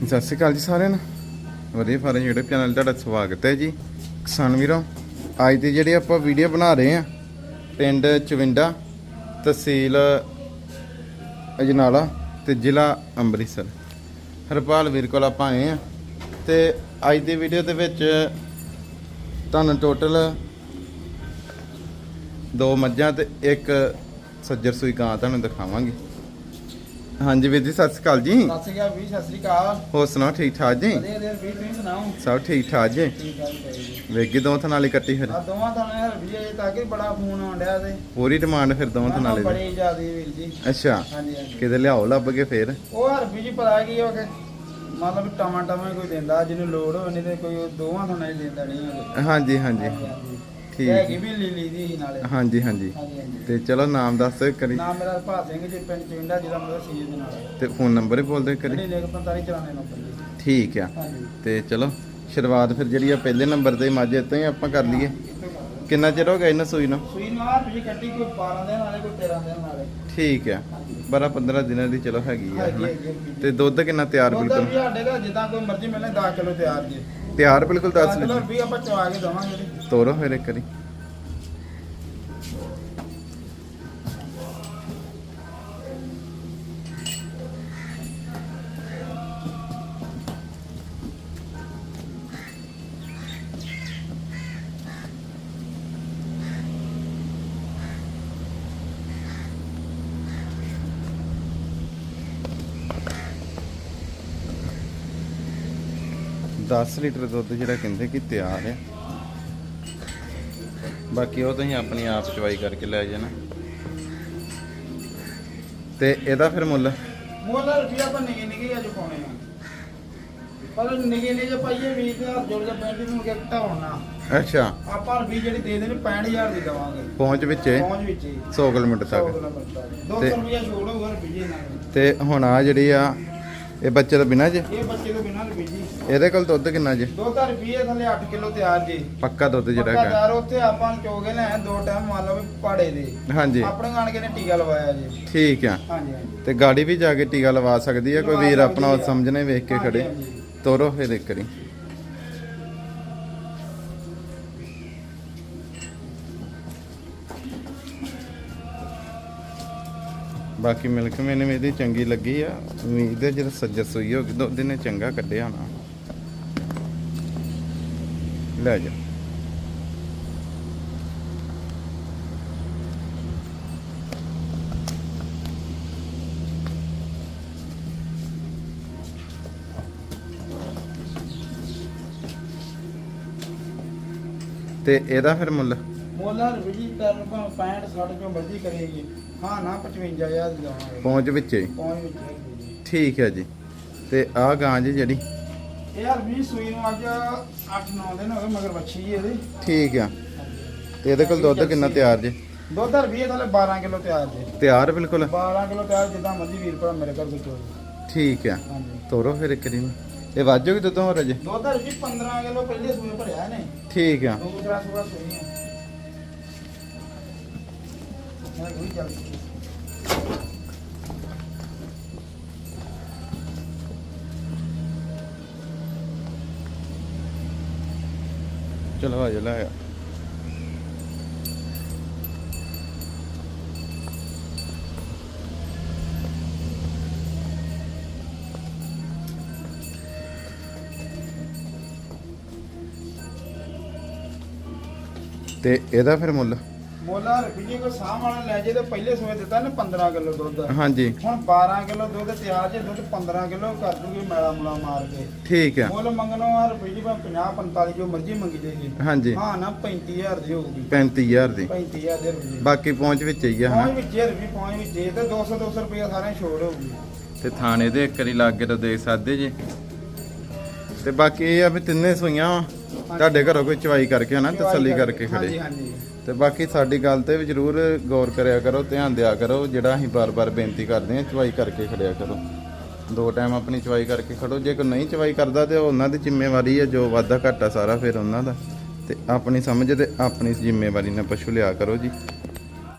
ਸਤਿ ਸ਼੍ਰੀ ਅਕਾਲ ਜੀ ਸਾਰਿਆਂ ਨੂੰ। ਵਧੀਆ ਫਾਰਮ YouTube ਚੈਨਲ ਤੁਹਾਡਾ ਸਵਾਗਤ ਹੈ ਜੀ। ਕਿਸਾਨ ਵੀਰੋ, ਅੱਜ ਦੀ ਜਿਹੜੀ ਆਪਾਂ ਵੀਡੀਓ ਬਣਾ ਰਹੇ ਆ ਪਿੰਡ ਚਵਿੰਡਾ, ਤਹਿਸੀਲ ਅਜਨਾਲਾ ਤੇ ਜ਼ਿਲ੍ਹਾ ਅੰਮ੍ਰਿਤਸਰ। ਹਰਪਾਲ ਵੀਰ ਕੋਲ ਆਪਾਂ ਆਏ ਆ ਤੇ ਅੱਜ ਦੀ ਵੀਡੀਓ ਦੇ ਵਿੱਚ ਤੁਹਾਨੂੰ ਟੋਟਲ ਦੋ ਮੱਝਾਂ ਤੇ ਇੱਕ ਸੱਜਰ ਸੂਈ ਗਾਂ ਤੁਹਾਨੂੰ ਦਿਖਾਵਾਂਗੇ। ਹਾਂਜੀ ਵੀਰ ਜੀ ਸਤਿ ਸ਼੍ਰੀ ਅਕਾਲ ਜੀ। ਸਤਿ ਸ਼੍ਰੀ ਅਕਾਲ ਵੀ ਸਤਿ ਸ਼੍ਰੀ ਅਕਾਲ। ਹੋਰ ਸੁਣਾਓ ਠੀਕ ਠਾਕ ਜੀ? ਵਧੀਆ ਵਧੀਆ ਵੀ ਤੁਸੀਂ ਸੁਣਾਓ? ਸਭ ਠੀਕ ਠਾਕ ਜੀ। ਜੀ ਵੇਗੀ ਦੋ ਥਾਂ ਲਈ ਕੱਟੀ ਫਿਰ। ਆ ਦੋਵਾਂ ਥਾਂ ਯਾਰ ਵੀ ਅਜੇ ਤੱਕ ਹੀ ਬੜਾ ਫੋਨ ਆਉਂਦਿਆ ਤੇ। ਪੂਰੀ ਡਿਮਾਂਡ ਫਿਰ ਦੋਵਾਂ ਥਾਂ ਲਈ ਦੀ ਬੜੀ ਜ਼ਿਆਦੀ ਵੀਰ ਜੀ। ਅੱਛਾ ਹਾਂਜੀ ਹਾਂਜੀ। ਕਿਤੇ ਲਿਆਓ ਲੱਭ ਕੇ ਫਿਰ। ਉਹ ਹਰ ਜੀ ਪਤਾ ਕੀ ਹੋ ਕੇ ਮੰਨ ਲਓ ਵੀ ਟਮਾ ਟਮਾ ਕੋਈ ਦਿੰਦਾ ਜਿਹਨੂੰ ਲੋੜ ਹੋਵੇ ਨਹੀਂ ਤੇ ਕੋਈ ਦੋਵਾਂ ਥਾਂ ਹੀ ਦਿੰਦਾ ਨਹੀਂ ਹਾਂਜੀ ਹਾਂਜੀ। ਠੀਕ। ਹੈਗੀ ਵੀ ਲੀਲੀ ਦੀ ਸੀ ਨਾਲੇ। ਹਾਂਜੀ ਹਾਂਜੀ। ਹਾਂਜੀ ਹਾਂਜੀ। ਤੇ ਚਲੋ ਨਾਮ ਦੱਸ ਕਰੀ। ਨਾਮ ਮੇਰਾ ਭਾਤ ਸਿੰਘ ਜੀ ਪਿੰਡ ਚਿੰਡਾ ਜ਼ਿਲ੍ਹਾ ਮਤਲਬ ਸੀਜ ਦੇ ਨਾਲ। ਤੇ ਫੋਨ ਨੰਬਰ ਹੀ ਬੋਲ ਦਿਓ ਕਰੀ। ਜਿਹੜੀ ਲੇਖ 45 ਚਲਾਣੇ ਨੰਬਰ ਜੀ ਠੀਕ ਆ। ਹਾਂਜੀ। ਤੇ ਚਲੋ ਸ਼ੁਰੂਆਤ ਫਿਰ ਜਿਹੜੀ ਆ ਪਹਿਲੇ ਨੰਬਰ ਤੇ ਮੱਝ ਇੱਥੋਂ ਹੀ ਆਪਾਂ ਕਰ ਲਈਏ। ਕਿੰਨਾ ਚਿਰ ਹੋ ਗਿਆ ਇਹਨਾਂ ਸੂਈ ਨੂੰ? ਸੂਈ ਨੂੰ ਆ ਵੀ ਕੱਟੀ ਕੋਈ 12 ਦਿਨ ਨਾਲੇ ਕੋਈ 13 ਦਿਨ ਨਾਲੇ। ਠੀਕ ਆ। ਹਾਂਜੀ। 12 15 ਦਿਨਾਂ ਦੀ ਚਲੋ ਹੈਗੀ ਆ ਹਨਾ। ਤੇ ਦੁੱਧ ਕਿੰਨਾ ਤਿਆਰ ਬਿਲਕੁਲ? ਵੀ ਸਾਡੇ ਘਰ ਜਿੱਦਾਂ ਕੋਈ ਮਰਜ਼ੀ ਮਿਲਣੇ 10 ਕਿਲੋ ਤਿਆਰ ਜੀ। ਤਿਆਰ ਬਿਲਕੁਲ 10 ਕਿਲੋ ਲੀਟਰ ਵੀ ਆਪਾਂ ਚਵਾ ਕੇ ਦਵਾਂਗੇ ਜੀ ਤੋਰੋ ਫਿਰ ਇੱਕ ਵਾਰੀ। ਦਸ ਲੀਟਰ ਦੁੱਧ ਜਿਹੜਾ ਕਹਿੰਦੇ ਕਿ ਤਿਆਰ ਹੈ। ਬਾਕੀ ਉਹ ਤੁਸੀਂ ਆਪਣੀ ਆਪ ਚਵਾਈ ਕਰਕੇ ਲੈ ਜਾਣਾ। ਤੇ ਇਹਦਾ ਫਿਰ ਮੁੱਲ? ਮੁੱਲ ਰੁਪਿਆ ਆਪਾਂ ਨਿਗੇ ਨਿਗੇ ਅੱਜ ਪਾਉਣੇ ਆ। ਪਰ ਨਿਗੇ ਨਿਗੇ ਪਾਈਏ 20000 ਜੋੜ ਕੇ ਪੈਂਦੀ ਨੂੰ ਕਿ ਘਟਾਉਣਾ ਅੱਛਾ। ਆਪਾਂ ਵੀ ਜਿਹੜੀ ਦੇ ਦੇਣੀ 65000 ਦੀ ਦਵਾਂਗੇ। ਪਹੁੰਚ ਵਿੱਚ ਹੈ ਪਹੁੰਚ ਵਿੱਚ ਹੀ 100 ਕਿਲੋਮੀਟਰ 100 ਤੱਕ। ਕਿਲੋਮੀਟਰ ਤੇ- 200 ਰੁਪਿਆ ਛੋੜ ਹੋਊਗਾ ਰੁਪਈਏ ਨਾਲ। ਤੇ ਹੁਣ ਆ ਜਿਹੜੀ ਆ ਇਹ ਬੱਚੇ ਤੋਂ ਬਿਨਾਂ ਜੇ? ਇਹ ਬੱਚੇ ਤੋਂ ਬਿਨਾਂ ਰੁਪਈ ਜੀ। ਇਹਦੇ ਕੋਲ ਦੁੱਧ ਕਿੰਨਾ ਜੇ? ਦੋ ਤਾਂ ਰੁਪਈਏ ਥੱਲੇ 8 ਕਿਲੋ ਤਿਆਰ ਜੀ। ਪੱਕਾ ਦੁੱਧ ਜਿਹੜਾ ਪੱਕਾ ਹੈਗਾ। ਤਿਆਰ ਉੱਥੇ ਆਪਾਂ ਚੋਗੇ ਲੈ ਦੋ ਟਾਈਮ ਮੰਨ ਲਓ ਪਾੜੇ ਦੇ। ਹਾਂਜੀ। ਆਪਣੇ ਗਾਣ ਕੇ ਨੇ ਟੀਕਾ ਲਵਾਇਆ ਜੀ। ਠੀਕ ਆ। ਹਾਂਜੀ ਹਾਂਜੀ। ਤੇ ਗਾੜੀ ਵੀ ਜਾ ਕੇ ਟੀਕਾ ਲਵਾ ਸਕਦੀ ਆ ਕੋਈ ਵੀਰ ਆਪਣਾ। ਸਮਝਣੇ ਵੇਖ ਕੇ ਖੜੇ। ਤੋਰੋ ਫਿਰ ਇੱਕ ਵਾਰੀ। ਬਾਕੀ ਮਿਲਕ ਮੈਨੂੰ ਇਹਦੀ ਚੰਗੀ ਲੱਗੀ ਆ। ਉਮੀਦ ਹੈ ਜਦੋਂ ਸੱਜਰ ਸੋਈ ਹੋ ਦੋ ਦਿਨੇ ਚੰਗਾ ਕੱਢਿਆ ਨਾ ਲੈ ਜਾ। ਤੇ ਇਹਦਾ ਫਿਰ ਮੁੱਲ? ਮੋਲਾ ਰੁਪਈ ਕਰਨ ਭਾਵੇਂ 65 60 ਚੋਂ ਮਰਜ਼ੀ ਕਰੇਗੀ? ਹਾਂ ਨਾ 55000 ਦੀ ਦਵਾਂਗੇ ਪਹੁੰਚ ਵਿੱਚ ਪਹੁੰਚ ਵਿੱਚ ਹੈਗੀ ਜੀ। ਠੀਕ ਹੈ ਜੀ। ਤੇ ਆਹ ਗਾਂ ਜੀ ਜਿਹੜੀ? ਇਹ ਯਾਰ ਵੀ ਸੂਈ ਨੂੰ ਅੱਜ 8-9 ਦਿਨ ਹੋ ਗਏ ਮਗਰ ਬੱਚੀ ਜੀ ਇਹਦੇ। ਠੀਕ ਆ। ਤੇ ਇਹਦੇ ਕੋਲ ਦੁੱਧ ਕਿੰਨਾ ਤਿਆਰ ਜੇ? ਦੁੱਧ ਰੁਪਏ ਥੱਲੇ 12 ਕਿਲੋ ਤਿਆਰ ਜੀ। ਤਿਆਰ ਬਿਲਕੁਲ? 12 ਕਿਲੋ ਤਿਆਰ ਜਿੱਦਾਂ ਮਰਜ਼ੀ ਵੀਰ ਭਰਾ ਮੇਰੇ ਘਰ ਵਿੱਚ ਹੋਵੇ ਠੀਕ ਆ। ਹਾਂਜੀ। ਤੋਰੋ ਫਿਰ ਇੱਕ ਦਿਨ। ਇਹ ਵਾਜੋ ਕਿ ਦੁੱਧ ਹੋ ਰਜੇ ਦੁੱਧ ਰੁਪਏ 15 ਕਿਲੋ ਪਹਿਲੇ ਸੂਏ ਭਰਿਆ ਨੇ ਠੀਕ ਆ। ਦੂਸਰਾ ਸੂਆ ਸੂਈ ਹੈ ਮੈਂ ਕੋਈ ਚੱਲ ਚਲੋ ਆ ਜਾ ਲੈ ਆ ਤੇ ਇਹਦਾ ਫਿਰ ਮੁੱਲ ਮੋਲਾ ਰੁਪਏ ਕੋ ਸਾਹ ਵਾਲਾ ਲੈ ਜੇ ਤੇ ਪਹਿਲੇ ਸੂਏ ਦਿੱਤਾ ਨੇ 15 ਕਿਲੋ ਦੁੱਧ। ਹਾਂਜੀ। ਹੁਣ 12 ਕਿਲੋ ਦੁੱਧ ਤਿਆਰ ਜੇ ਦੁੱਧ 15 ਕਿਲੋ ਕਰ ਦੂਗੀ ਮੈਲਾ ਮੁਲਾ ਮਾਰ ਕੇ। ਠੀਕ ਆ। ਮੁੱਲ ਮੰਗਣੋਂ ਆ ਰੁਪਏ ਭਾਵੇਂ 50 45 ਜੋ ਮਰਜ਼ੀ ਮੰਗੀ ਜਾਏਗੀ ਹਾਂਜੀ। ਹਾਂ ਨਾ 35000 ਦੀ ਹੋਊਗੀ। 35000 ਦੀ। 35000 ਦੇ ਰੁਪਏ ਬਾਕੀ ਪਹੁੰਚ ਵਿੱਚ ਹੀ ਆ ਪਹੁੰਚ ਹਨਾ ਵਿੱਚ ਜੇ ਰੁਪਏ ਪਹੁੰਚ ਵਿੱਚ ਜੇ ਤੇ 200 200 ਰੁਪਏ ਸਾਰੇ ਛੋੜ ਹੋਊਗੀ। ਤੇ ਥਾਣੇ ਦੇ ਇੱਕ ਵਾਰੀ ਲੱਗ ਕੇ ਤਾਂ ਦੇਖ ਸਕਦੇ ਜੇ। ਤੇ ਬਾਕੀ ਇਹ ਆ ਵੀ ਤਿੰਨੇ ਸੂਈਆਂ ਵਾਂ। ਤੁਹਾਡੇ ਘਰੋਂ ਕੋਈ ਚਵਾਈ ਕਰਕੇ ਹਨਾ ਤਸੱਲੀ ਕਰਕੇ ਹਾਂਜੀ ਖੜੇ। ਹਾਂਜੀ ਤੇ ਬਾਕੀ ਸਾਡੀ ਗੱਲ ਤੇ ਵੀ ਜਰੂਰ ਗੌਰ ਕਰਿਆ ਕਰੋ ਧਿਆਨ ਦਿਆ ਕਰੋ ਜਿਹੜਾ ਅਸੀਂ ਬਾਰ-ਬਾਰ ਬੇਨਤੀ ਕਰਦੇ ਹਾਂ ਚਵਾਈ ਕਰਕੇ ਖੜਿਆ ਕਰੋ। ਦੋ ਟਾਈਮ ਆਪਣੀ ਚਵਾਈ ਕਰਕੇ ਖੜੋ ਜੇ ਕੋਈ ਨਹੀਂ ਚਵਾਈ ਕਰਦਾ ਤੇ ਉਹ ਉਹਨਾਂ ਦੀ ਜ਼ਿੰਮੇਵਾਰੀ ਹੈ ਜੋ ਵਾਧਾ ਘਾਟਾ ਸਾਰਾ ਫਿਰ ਉਹਨਾਂ ਦਾ। ਤੇ ਆਪਣੀ ਸਮਝ ਤੇ ਆਪਣੀ ਜ਼ਿੰਮੇਵਾਰੀ ਨਾਲ ਪਸ਼ੂ ਲਿਆ ਕਰੋ ਜੀ।